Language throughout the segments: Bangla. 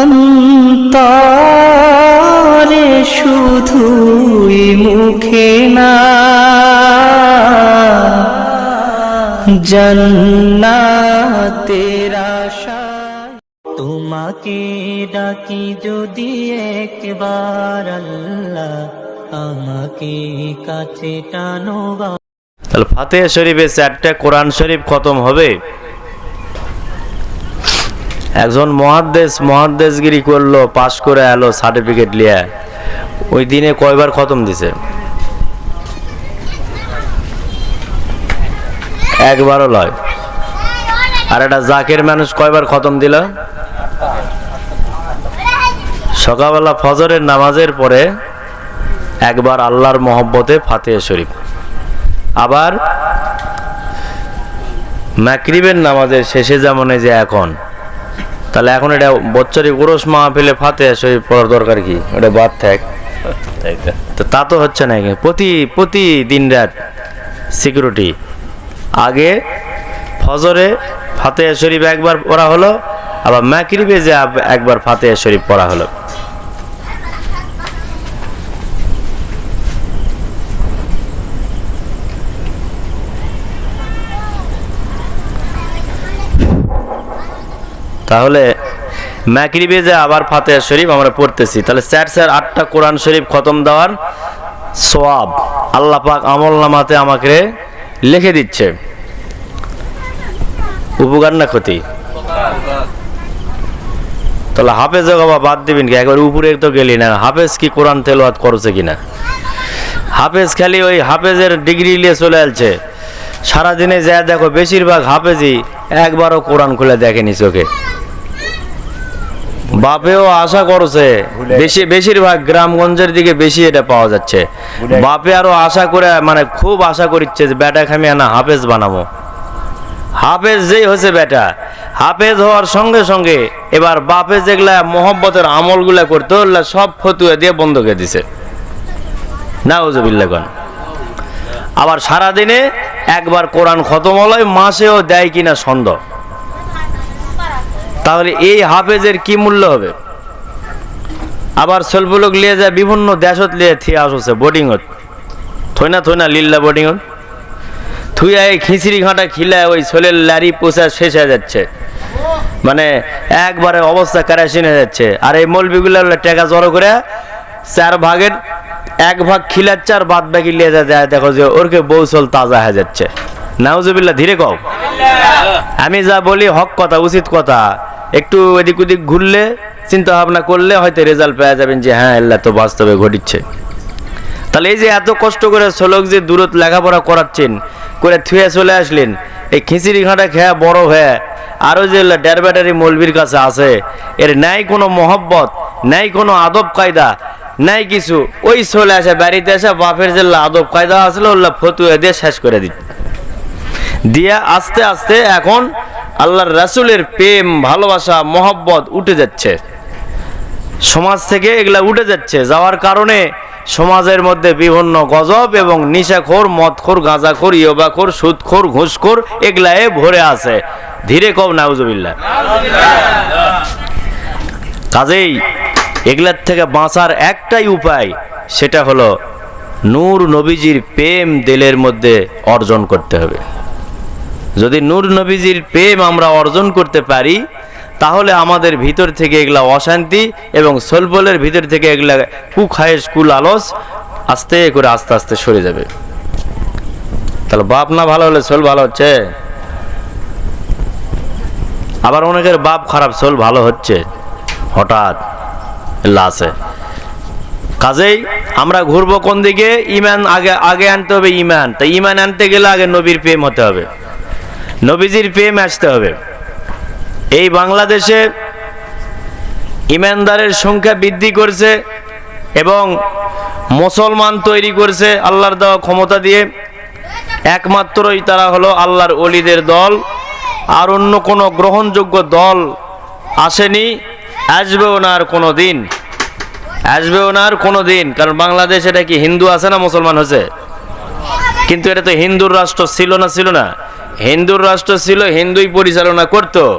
অন্তরে শুধুই মুখে না। জন্নাতের তোমাকে ডাকি যদি একবার আল্লাহ আমাকে কাছে টানো তাহলে ফাতেহা শরীফে চারটা কোরআন শরীফ খতম হবে। একজন মহাদ্দেশ, মহাদ্দেশগিরি করল, পাশ করে এলো সার্টিফিকেট লিয়ে। ওই দিনে কয়বার খতম দিছে? একবারও লয়। আর একটা জাকের মানুষ কয়বার খতম দিল? সকালবেলা ফজরের নামাজের পরে একবার আল্লাহর মহব্বতে ফাতেহা শরীফ। আবার মাকরিবের নামাজের শেষে যেমন যে এখন। তাহলে এখন এটা বচ্চারি গোরস ফেলে ফাতে শরীফ পড়ার দরকার কি? ওটা বাদ থাক। তো। তা তো হচ্ছে না প্রতি প্রতি দিন রাত সিকিউরিটি আগে ফজরে ফাতে শরীফ একবার পড়া হলো আবার ম্যাকিরিবে যে একবার ফাতে শরীফ পড়া হলো। তাহলে ম্যাকরিবে যে আবার ফাতেহা শরীফ আমরা পড়তেছি, তাহলে স্যার স্যার আটটা কোরআন শরীফ খতম দেওয়ার সোয়াব আল্লাহ পাক আমল নামাতে আমাকে লিখে দিচ্ছে। উপকার না ক্ষতি? তাহলে হাফেজ বাবা বাদ দিবেন কি? একবার উপরে তো গেলি না। হাফেজ কি কোরআন তেলাওয়াত করছে কিনা? হাফেজ খালি ওই হাফেজের ডিগ্রি নিয়ে চলে আসছে সারাদিনে যা দেখো, বেশিরভাগ হাফেজই একবারও কোরআন খুলে দেখেনি চোখে। বাপেও আশা করছে বেশি বেশিরভাগ গ্রামগঞ্জের দিকে বেশি এটা পাওয়া যাচ্ছে। বাপে আরও আশা করে মানে খুব আশা করিচ্ছে যে বেটা খামি না হাফেজ বানাবো। হাফেজ যেই হয়েছে বেটা হাফেজ হওয়ার সঙ্গে সঙ্গে এবার বাপে যেগুলা মোহব্বতের আমলগুলা করতো ওগুলা সব ফতুয়া দিয়ে বন্ধ করে দিছে। নাউজুবিল্লাহ গন আবার সারাদিনে একবার কোরআন খতম হলয় মাসেও দেয় কিনা সন্দেহ। তাহলে এই হাফেজের কি মূল্য হবে? আবার সলপুলক লিয়ে যায়, বিভিন্ন দেশত লিয়ে থিয়ে আসছে বোর্ডিংত। থইনা থইনা লিল্লা বোর্ডিংত। থুইয়া এই খিচড়ি ঘাঁটা খিলা ওই ছোলের লারি পোষা শেষ হয়ে যাচ্ছে। মানে একবারে অবস্থা কারাসিন হয়ে যাচ্ছে। আর এই মলবিগুলো টাকা জড়ো করে চার ভাগের এক ভাগ খিলাচ্ছে আর বাদ বাকি লিয়ে যায় দেখো যে ওরকে বৌসল তাজা হয়ে যাচ্ছে। নাউজুবিল্লা ধীরে কও। আমি যা বলি হক কথা, উচিত কথা। একটু এদিক ওদিক ঘুরলে চিন্তা ভাবনা করলে হয়তো রেজাল্ট পাওয়া যাবেন যে হ্যাঁ আল্লাহ তো বাস্তবে ঘটিচ্ছে। তাহলে এই যে এত কষ্ট করে শ্লোক যে দূরত লেখাপড়া করাচ্ছেন, করে থুয়ে চলে আসলেন, এই খিচড়ি ঘাঁটা খেয়া বড় হয়ে আরও যে ডের ব্যাটারি মৌলবির কাছে আছে, এর নাই কোনো মহব্বত, নাই কোনো আদব কায়দা, নাই কিছু। ওই চলে আসে, বাড়িতে এসে বাপের যে আদব কায়দা আসলে ওল্লা ফতুয়া দিয়ে শেষ করে দিত দিয়ে আস্তে আস্তে এখন আল্লাহর রাসূলের প্রেম, ভালোবাসা, মহব্বত উঠে যাচ্ছে। সমাজ থেকে এগুলা উঠে যাচ্ছে। যাওয়ার কারণে সমাজের মধ্যে বিভিন্ন গজব এবং নিশাখোর, মদখোর, গাঁজাখোর, ইয়বাখোর, সুদখোর, ঘুষখোর এগুলায় ভরে আছে। ধীরে কব নাউজুবিল্লাহ। কাজেই এগুলার থেকে বাঁচার একটাই উপায়, সেটা হলো নূর নবীজির প্রেম দিলের মধ্যে অর্জন করতে হবে। যদি নূর নবীজির প্রেম আমরা অর্জন করতে পারি, তাহলে আমাদের ভিতর থেকে এগুলা অশান্তি এবং সোলবলের ভিতর থেকে এগুলা কুখায়েশ কুল আলস আস্তে করে আস্তে আস্তে সরে যাবে। তাহলে বাপ না ভালো হলে সোল ভালো হচ্ছে? আবার অনেকের বাপ খারাপ, সোল ভালো হচ্ছে। হঠাৎ আছে। কাজেই আমরা ঘুরবো কোন দিকে? ইমান আগে আগে আনতে হবে ইমান। তা ইমান আনতে গেলে আগে নবীর প্রেম হতে হবে। নবীজির প্রেম আসতে হবে। এই বাংলাদেশে ইমানদারের সংখ্যা বৃদ্ধি করছে এবং মুসলমান তৈরি করছে আল্লাহর দেওয়া ক্ষমতা দিয়ে। একমাত্রই তারা হলো আল্লাহর অলিদের দল। আর অন্য কোনো গ্রহণযোগ্য দল আসেনি, আসবেও না আর কোনো দিন। আসবেও না আর কোনো দিন, কারণ বাংলাদেশ এটা কি হিন্দু আছে না মুসলমান হয়েছে? কিন্তু এটা তো হিন্দুর রাষ্ট্র ছিল না ছিল না। হিন্দুর রাষ্ট্র ছিল, হিন্দুই পরিচালনা করত।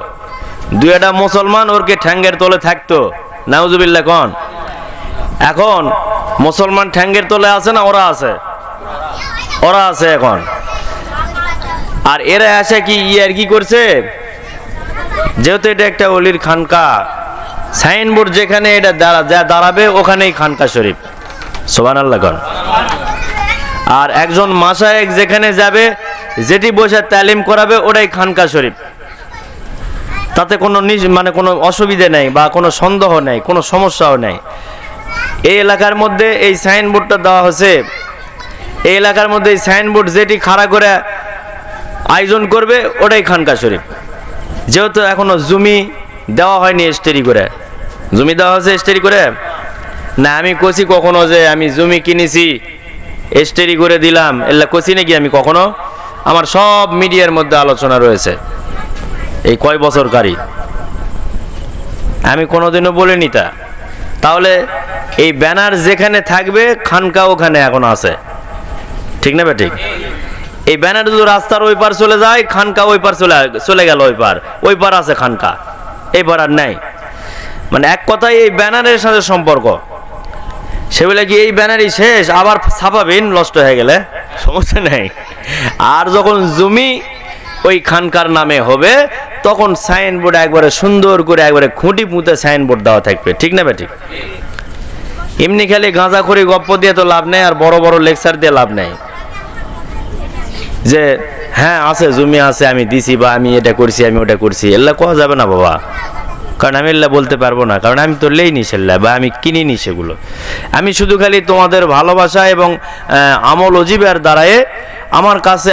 দুই একটা মুসলমান ওরকে ঠ্যাঙ্গের তলে থাকতো। নাউজুবিল্লা কন। এখন মুসলমান ঠ্যাঙ্গের তলে আছে না ওরা আছে? ওরা আছে এখন। আর এরা আসে কি ইয়ার কি করছে? যেহেতু এটা একটা অলির খানকা, সাইনবোর্ড যেখানে এটা দাঁড়া, যা দাঁড়াবে ওখানেই খানকা শরীফ। সোবান আল্লাহ আর একজন মাসায়েক যেখানে যাবে যেটি বসে তালিম করাবে, ওটাই খানকা শরীফ। তাতে কোনো নিজ- মানে কোনো অসুবিধে নেই বা কোনো সন্দেহ নেই, কোনো সমস্যাও নেই। এই এলাকার মধ্যে এই সাইনবোর্ডটা দেওয়া হয়েছে। এই এলাকার মধ্যে এই সাইনবোর্ড যেটি খাড়া করে আয়োজন করবে, ওটাই খানকা শরীফ। যেহেতু এখনও জমি দেওয়া হয়নি স্টেরি করে। জমি দেওয়া হয়েছে স্টেরি করে? না, আমি কষি কখনো যে আমি জমি কিনেছি, স্টেরি করে দিলাম। এলা কষি নাকি আমি কখনো? আমার সব মিডিয়ার মধ্যে আলোচনা রয়েছে। এই কয় বছরকারী আমি কোনোদিনও বলিনি তা। তাহলে এই ব্যানার যেখানে থাকবে, খানকা ওখানে এখন আছে। ঠিক না ঠিক এই ব্যানার যদি রাস্তার ওই পার চলে যায়, খানকা ওই পার চলে চলে গেল ওই পার। ওই পার আছে খানকা। এই পার আর নাই। মানে এক কথায় এই ব্যানারের সাথে সম্পর্ক। সে বলে কি, এই ব্যানারই শেষ, আবার ছাপাবেন, নষ্ট হয়ে গেলে? সমস্যা নেই। আর যখন জমি ওই খানকার নামে হবে, তখন সাইনবোর্ড একবারে সুন্দর করে একবারে খুঁটি পুঁতে সাইনবোর্ড দেওয়া থাকবে, ঠিক না ঠিক? এমনি খালি গাঁজা করে গপ্প দিয়ে তো লাভ নেই, আর বড় বড় লেকচার দিয়ে লাভ নেই। যে হ্যাঁ আছে, জমি আছে, আমি দিছি বা আমি এটা করছি, আমি ওটা করছি। এল্লা কোয়া যাবে না বাবা? কারণ আমি এল্লা বলতে পারব না, কারণ আমি তো লেই লেইনি সেল্লা বা আমি কিনিনি সেগুলো। আমি শুধু খালি তোমাদের ভালোবাসা এবং আমল অজিবের দ্বারায় আমার কাছে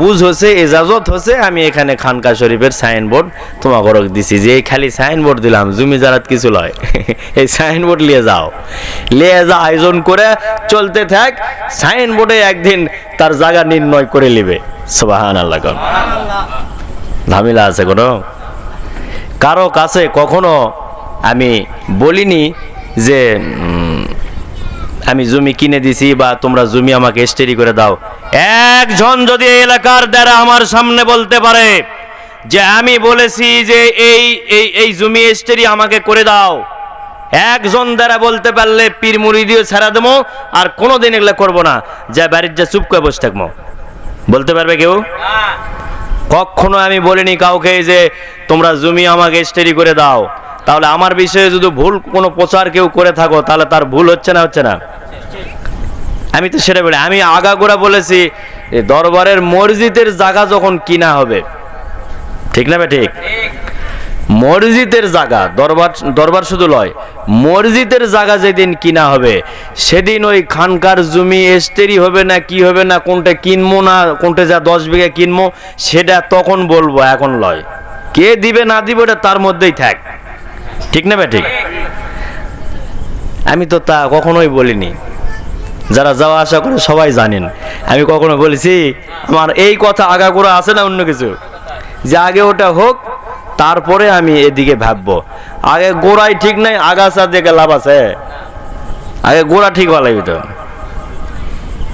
বুঝ হচ্ছে এজাজত হচ্ছে আমি এখানে খানকা শরীফের সাইনবোর্ড তোমাকে দিছি। যে খালি সাইনবোর্ড দিলাম, জমি জারাত কিছু লয়। এই সাইনবোর্ড নিয়ে যাও। নিয়ে যা, আয়োজন করে চলতে থাক, সাইনবোর্ডে একদিন তার জায়গা নির্ণয় করে নিবে। সুবাহান আল্লাহ। ঝামেলা আছে কোনো? কারও কাছে কখনো আমি বলিনি যে আমি জমি কিনে দিছি বা তোমরা জমি আমাকে স্টেরি করে দাও। একজন যদি এলাকার দ্বারা আমার সামনে বলতে পারে যে, আমি বলেছি যে এই এই এই জমি স্টেরি আমাকে করে দাও, একজন দ্বারা বলতে পারলে পীর মুড়ি দিয়ে ছাড়া দেবো আর কোনোদিন এগুলো করব না। যা বাড়ির যা চুপ করে বসে থাকব। বলতে পারবে কেউ? কখনো আমি বলিনি কাউকে যে তোমরা জমি আমাকে স্টেডি করে দাও। তাহলে আমার বিষয়ে যদি ভুল কোনো প্রচার কেউ করে থাকো, তাহলে তার ভুল হচ্ছে না হচ্ছে না? আমি তো সেটা বলি, আমি আগাগোড়া বলেছি দরবারের মসজিদের জায়গা যখন কিনা হবে, ঠিক না ভাই ঠিক? মসজিদের জায়গা, দরবার দরবার শুধু লয়। মসজিদের জায়গা যেদিন কিনা হবে, সেদিন ওই খানকার জমি এস্টেরি হবে না, কি হবে না, কোনটা কিনবো না, কোনটা যা দশ বিঘা কিনবো, সেটা তখন বলব, এখন লয়। কে দিবে না দিবে, ওটা তার মধ্যেই থাক। ঠিক না ঠিক? আমি তো তা কখনোই বলিনি। যারা যাওয়া আসা করে সবাই জানেন। আমি কখনো বলেছি, আমার এই কথা আগাগোড়া আছে না অন্য কিছু? যে আগে ওটা হোক তারপরে আমি এদিকে ভাববো। আগে গোড়াই ঠিক নাই, আগাছা দিকে লাভ আছে। আগে গোড়া ঠিক হওয়া লাগবে তো।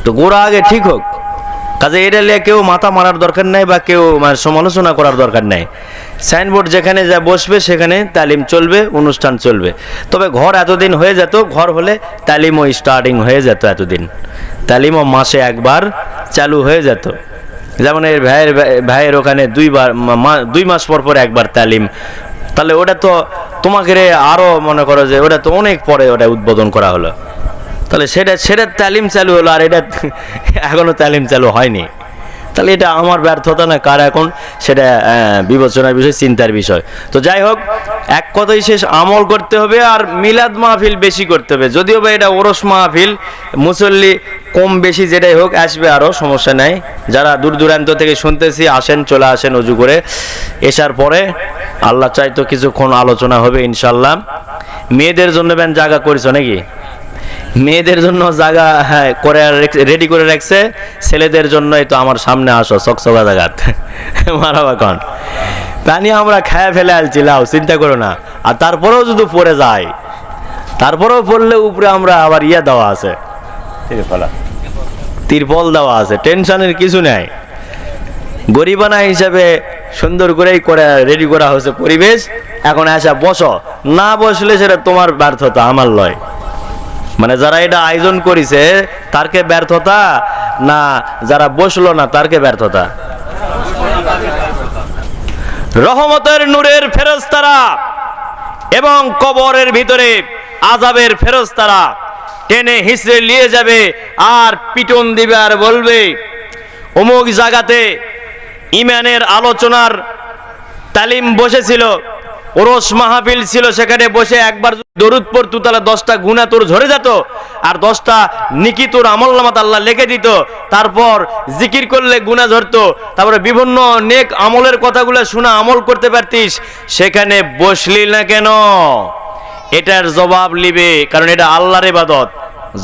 তো গোড়া আগে ঠিক হোক। কাজে এটা নিয়ে কেউ মাথা মারার দরকার নাই বা কেউ মানে সমালোচনা করার দরকার নাই। সাইনবোর্ড যেখানে যা বসবে সেখানে তালিম চলবে, অনুষ্ঠান চলবে। তবে ঘর এতদিন হয়ে যেত, ঘর হলে তালিমও স্টার্টিং হয়ে যেত এতদিন। তালিমও মাসে একবার চালু হয়ে যেত। যেমন এর ভাইয়ের ভাইয়ের ওখানে দুইবার দুই মাস পর পর একবার তালিম। তাহলে ওটা তো তোমাকে রে আরও মনে করো যে ওটা তো অনেক পরে ওটা উদ্বোধন করা হলো। তাহলে সেটা সেটা তালিম চালু হলো আর এটা এখনও তালিম চালু হয়নি। তাহলে এটা আমার ব্যর্থতা না কার এখন সেটা বিবেচনার বিষয়, চিন্তার বিষয়। তো যাই হোক, এক কথাই শেষ, আমল করতে হবে আর মিলাদ মাহফিল বেশি করতে হবে। যদিও বা এটা ওরস মাহফিল, মুসল্লি কম বেশি যেটাই হোক, আসবে আরও সমস্যা নাই। যারা দূর দূরান্ত থেকে শুনতেছি, আসেন, চলে আসেন উজু করে। এসার পরে আল্লাহ চাইতো কিছুক্ষণ আলোচনা হবে ইনশাল্লাহ মেয়েদের জন্য ব্যান জায়গা করেছ নাকি? মেয়েদের জন্য জায়গা হ্যাঁ করে রেডি করে রাখছে। ছেলেদের জন্যই তো আমার সামনে আসো, চকচকা জায়গাত মারাবা কন। পানি আমরা খায় ফেলে আলছিলাম চিন্তা করো না। আর তারপরেও যদি পড়ে যায়, তারপরেও পড়লে উপরে আমরা আবার ইয়ে দেওয়া আছে। তিরপল দেওয়া আছে, টেনশনের কিছু নেই। গরিবানা হিসাবে সুন্দর করেই করে রেডি করা হয়েছে পরিবেশ। এখন আসা, বসো। না বসলে সেটা তোমার ব্যর্থতা, আমার লয়। মানে যারা এটা আয়োজন করেছে, তারকে ব্যর্থতা না যারা বসল না, তারকে ব্যর্থতা? রহমতের নূরের ফেরস্তারা এবং কবরের ভিতরে আজাবের ফেরস্তারা টেনে হিসড়ে নিয়ে যাবে আর পিটন দিবে আর বলবে, অমুক জায়গাতে ইমানের আলোচনার তালিম বসেছিল ওরস মাহফিল ছিল, সেখানে বসে একবার দরুদ পড়তু, তাহলে দশটা গুণা তোর ঝরে যেত। আর দশটা নিকি তোর আমল নামাত আল্লাহ লেখে দিত। তারপর জিকির করলে গুণা ঝরতো। তারপরে বিভিন্ন নেক আমলের কথাগুলো শোনা আমল করতে পারতিস। সেখানে বসলি না কেন? এটার জবাব লিবে কারণ এটা আল্লাহর ইবাদত।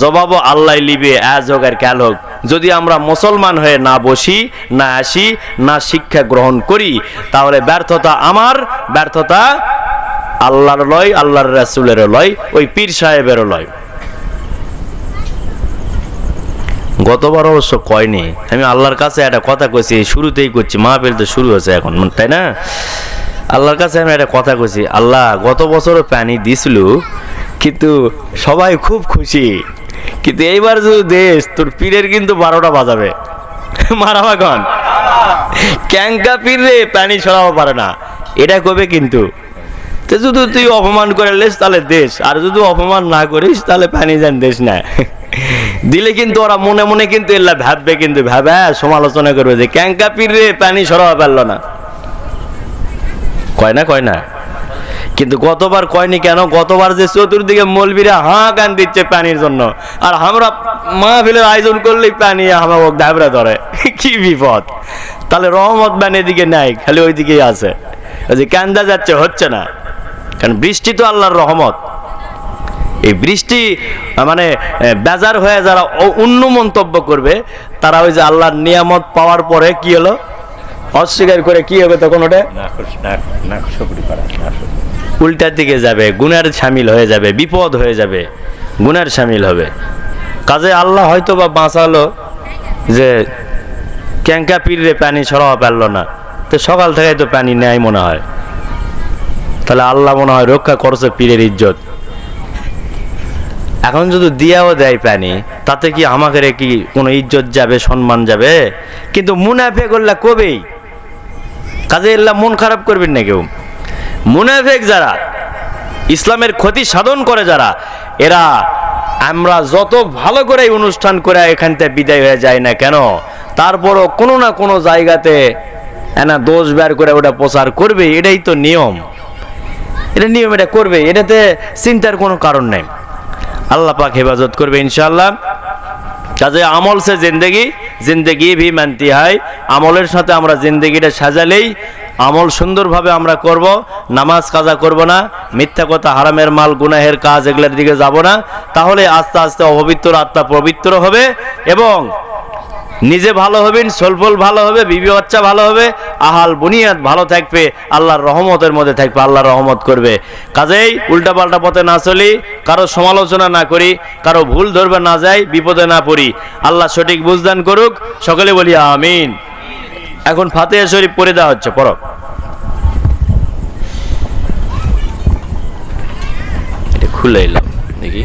জবাবও আল্লাহ লিবে, আজ হোক আর কাল হোক। যদি আমরা মুসলমান হয়ে না বসি, না আসি, না শিক্ষা গ্রহণ করি, তাহলে ব্যর্থতা আমার, ব্যর্থতা আল্লাহর লয়, আল্লাহর রাসুলের লয়, ওই পীর সাহেবেরও লয়। গতবার অবশ্য কয়নি। আমি আল্লাহর কাছে একটা কথা কইছি, শুরুতেই করছি মাহফিল তো শুরু হয়েছে এখন তাই না? আল্লাহর কাছে আমি একটা কথা কইছি, আল্লাহ গত বছরও পানি দিছিল কিন্তু সবাই খুব খুশি। কিন্তু এইবার যদি দেশ তোর পীরের কিন্তু বারোটা বাজাবে। মারাবা কন। ক্যাঙ্কা পীর রে পানি ছড়াবো পারে না। এটা কবে কিন্তু? তো যদি তুই অপমান করে লেস তাহলে দেশ। আর যদি অপমান না করিস তাহলে পানি যান দেশ না দিলে কিন্তু ওরা মনে মনে কিন্তু এল্লা ভাববে কিন্তু ভাবে হ্যাঁ, সমালোচনা করবে যে ক্যাঙ্কা পীর রে পানি সরাবা পারল না। কয় না কয় না? কিন্তু গতবার কয়নি কেন? গতবার যে চতুর্দিকে মলবিরা হাঁ গান দিচ্ছে পানির জন্য। আর আমরা মা মাহফিলের আয়োজন করলেই পানি আমার ডাবরা ধরে। কি বিপদ। তাহলে রহমত ব্যান এদিকে নাই, খালি ওইদিকেই আছে। ওই যে কান্দা যাচ্ছে, হচ্ছে না। কারণ বৃষ্টি তো আল্লাহর রহমত। এই বৃষ্টি মানে বেজার হয়ে যারা অন্য মন্তব্য করবে, তারা ওই যে আল্লাহর নিয়ামত পাওয়ার পরে কি হলো? অস্বীকার করে কি হবে তখন ওটা? উল্টার দিকে যাবে গুনার সামিল হয়ে যাবে বিপদ হয়ে যাবে গুনার সামিল হবে। কাজে আল্লাহ হয়তো বা বাঁচালো যে ক্যাঙ্কা পীরে পানি ছড়াওয়া পারল না। তো সকাল থেকে তো পানি নেয় মনে হয়। তাহলে আল্লাহ মনে হয় রক্ষা করছে পীরের ইজ্জত। এখন যদি দিয়াও দেয় পানি তাতে কি আমাকে কি কোনো ইজ্জত যাবে সম্মান যাবে? কিন্তু মুনাফে করলে কবেই? কাজে এল্লা মন খারাপ করবেন না কেউ। মুনাফেক যারা, ইসলামের ক্ষতি সাধন করে যারা, এরা আমরা যত ভালো করে অনুষ্ঠান করে এখান থেকে বিদায় হয়ে যায় না কেন? তারপরও কোনো না কোনো জায়গাতে এনা দোষ বের করে ওটা প্রচার করবে, এটাই তো নিয়ম। এটা নিয়ম, এটা করবে, এটাতে চিন্তার কোনো কারণ নেই। আল্লাহ পাক হেফাজত করবে ইনশাল্লাহ কাজে আমল সে জিন্দগি জিন্দগি ভি মানতি হয়। আমলের সাথে আমরা জিন্দগিটা সাজালেই আমল সুন্দরভাবে আমরা করব, নামাজ কাজা করব না, মিথ্যা কথা, হারামের মাল, গুনাহের কাজ এগুলোর দিকে যাব না। তাহলে আস্তে আস্তে অপবিত্র আত্মা পবিত্র হবে এবং নিজে ভালো হবেন সলফল ভালো হবে, বিবি বাচ্চা ভালো হবে, আহাল বুনিয়াদ ভালো থাকবে, আল্লাহর রহমতের মধ্যে থাকবে, আল্লাহর রহমত করবে। কাজেই উল্টাপাল্টা পথে না চলি, কারও সমালোচনা না করি, কারও ভুল ধরবে না যাই, বিপদে না পড়ি। আল্লাহ সঠিক বুঝদান করুক, সকলে বলি আমিন। এখন ফাতেহা শরীফ পড়ে দেওয়া হচ্ছে এটা খুলে এলাম, দেখি।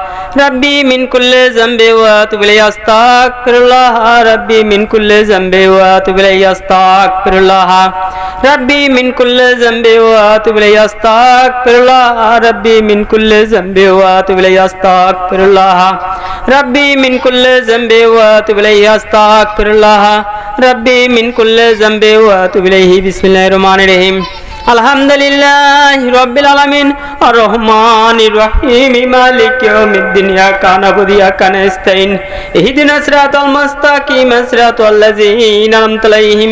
রব্বি মিন কুল্লে জম্বে ওয়া তুবলে আস্তাগফিরুল্লাহ রব্বি মিন কুল্লে জম্বে ওয়া তুবলে আস্তাগফিরুল্লাহ রব্বি মিন কুল্লে জম্বে ওয়া তুবলে আস্তাগফিরুল্লাহ রব্বি মিন কুল্লে জম্বে ওয়া তুবলে আস্তাগফিরুল্লাহ রব্বি মিন কুল্লে জম্বে ওয়া তুবলে আস্তাগফিরুল্লাহ রব্বি মিন কুল্লে জম্বে ওয়া তুবলে বিসমিল্লাহির রহমানির রহিম আলহামদুলিল্লাহ রব্বিল আলমিন। রহমান রহিম, মালিক ইয়াউমিদ্দিন, ইয়াকা নাবুদু, ইয়াকা নাস্তাইন ইহদিনাস সিরাতাল মুস্তাকিম, সিরাতাল লাযীনা আন'আমতা আলাইহিম,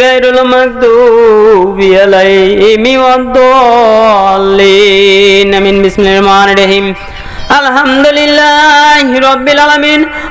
গায়রুল মাগদুবি আলাইহিম ওয়াদ-দাল্লিন। আমিন, বিসমিল্লাহির রহমানির রহিম। আলহামদুলিল্লাহ রব্বিল আলামিন।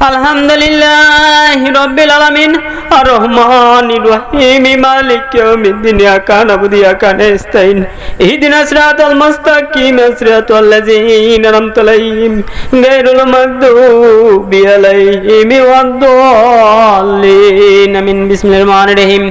আলহামদুলিল্লাহ রব্বিল আলামিন। আর রহমানির রহিম, মালিক ইয়াউমিদ্দিন, ইয়াকা নাবুদু, ইয়াকা নাস্তাইন ইহদিনা সিরাতাল মুস্তাকিম, সিরাতাল লাযিনা আনআমতা আলাইহিম, গায়রুল মাগদুবি আলাইহিম ওয়াদ-দাল্লিন। আমিন, বিসমিল্লাহির রহমানির রহিম।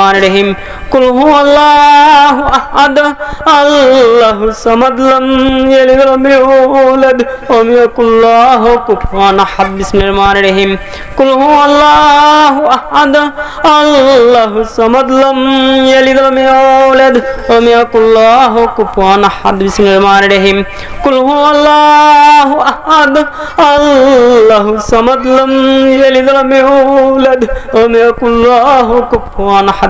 রহমান রহিম। কুল হু আল্লাহ আহাদ, আল্লাহু সামাদ লাম ইয়ালিদ ওয়া লাম ইউলাদ ওয়া ইয়াকুল্লাহু কুফুয়ান আহাদ। বিসমিল্লাহির রহমানির রহিম। কুল হু আহাদ, আল্লাহু সামাদ লাম ইয়ালিদ লাম ইউলাদ ওয়া ইয়াকুল্লাহু কুফুয়ান আহাদ। বিসমিল্লাহির রহমানির রহিম। কুল হু আহাদ, আল্লাহু সামাদ লাম ইয়ালিদ লাম ইউলাদ ওয়া ইয়াকুল্লাহু কুফুয়ান আহাদ।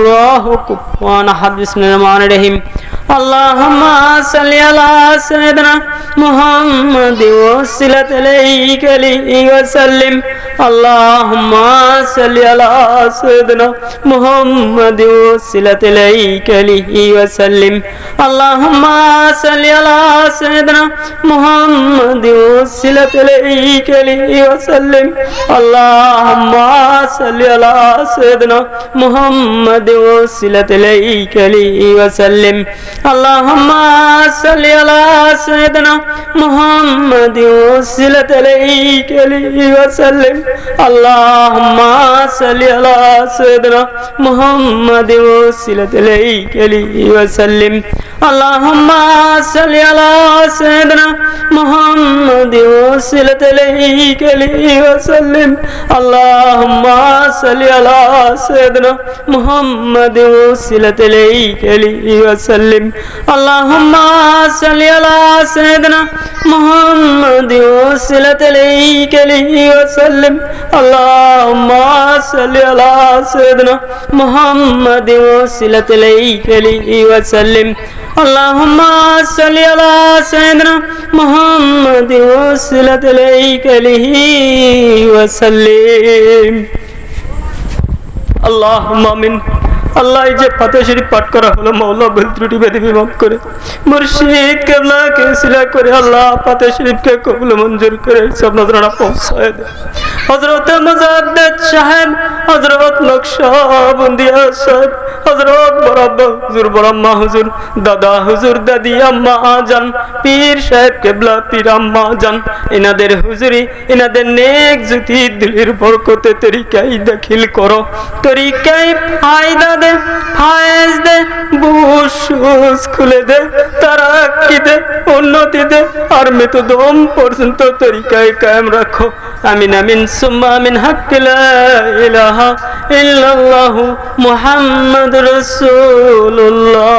يكن له كفوا أحد بسم الله الرحمن الرحيم قل هو الله أحد الله الصمد لم يلد ولم يولد ولم يكن له كفوا أحد بسم الله الرحمن الرحيم اللهم صل على سيدنا محمد وسلت إليك عليه وسلم اللهم صل على سيدنا محمد وسلت إليك عليه وسلم اللهم صل على سيدنا محمد وسلت إليك عليه وسلم اللهم صل على سيدنا محمد وسلت إليك عليه وسلم اللهم صل على سيدنا محمد وسلت إليك عليه وسلم اللهم صل على سيدنا محمد وسلت إليك عليه وسلم اللهم صل على سيدنا محمد وسلت إليك عليه وسلم اللهم صل على سيدنا محمد وسلت إليك عليه وسلم اللهم صل على سيدنا محمد وسلت إليك عليه وسلم اللهم صل على سيدنا محمد وسلت إليك عليه وسلم اللهم صل على سيدنا محمد وسلت إليك عليه وسلم اللهم آمين আল্লাহ এই যে ফাতে শরীফ পাঠ করা হলো মৌলা ভুল ত্রুটি বেদি বিমাপ করে। মুর্শিদ কেবলা কেসিলা করে আল্লাহ ফাতে শরীফকে কবুল মঞ্জুর করে সব নজরানা পৌঁছায় দেয়। হজরত মজাদ্দেদ সাহেব হজরত নকশবন্দিয়া সাহেব হজরত হুজুর বরাম্মা হুজুর, দাদা হুজুর, দাদি আম্মা জান পীর সাহেব কেবলা, পীর আম্মা জান এনাদের হুজুরি, এনাদের নেক জুতি দিলের বরকতে তরিকাই দাখিল করো। তরিকাই ফায়দা দে, ফায়েজ দে বুশুস খুলে দে, তারাক্কি দে, উন্নতি দে, আর মৃত্যু দম পর্যন্ত তরিকায় কায়েম রাখো। আমিন আমিন সুম্মা মিন হাক্কিলা ইলাহা ইল্লাল্লাহু মুহাম্মাদুর রাসূলুল্লাহ।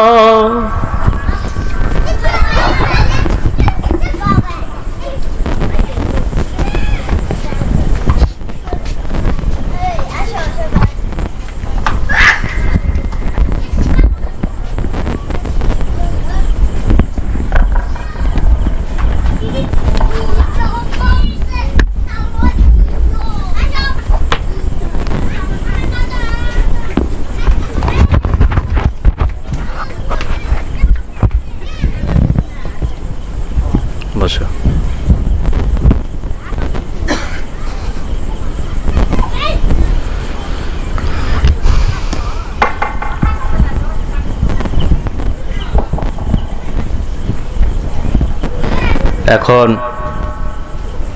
এখন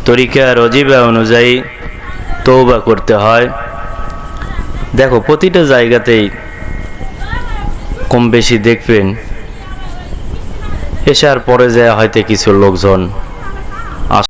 তরিকা রজিবা অনুযায়ী তৌবা করতে হয়। দেখো, প্রতিটা জায়গাতেই কম বেশি দেখবেন, এসার পরে যায় হয়তো কিছু লোকজন।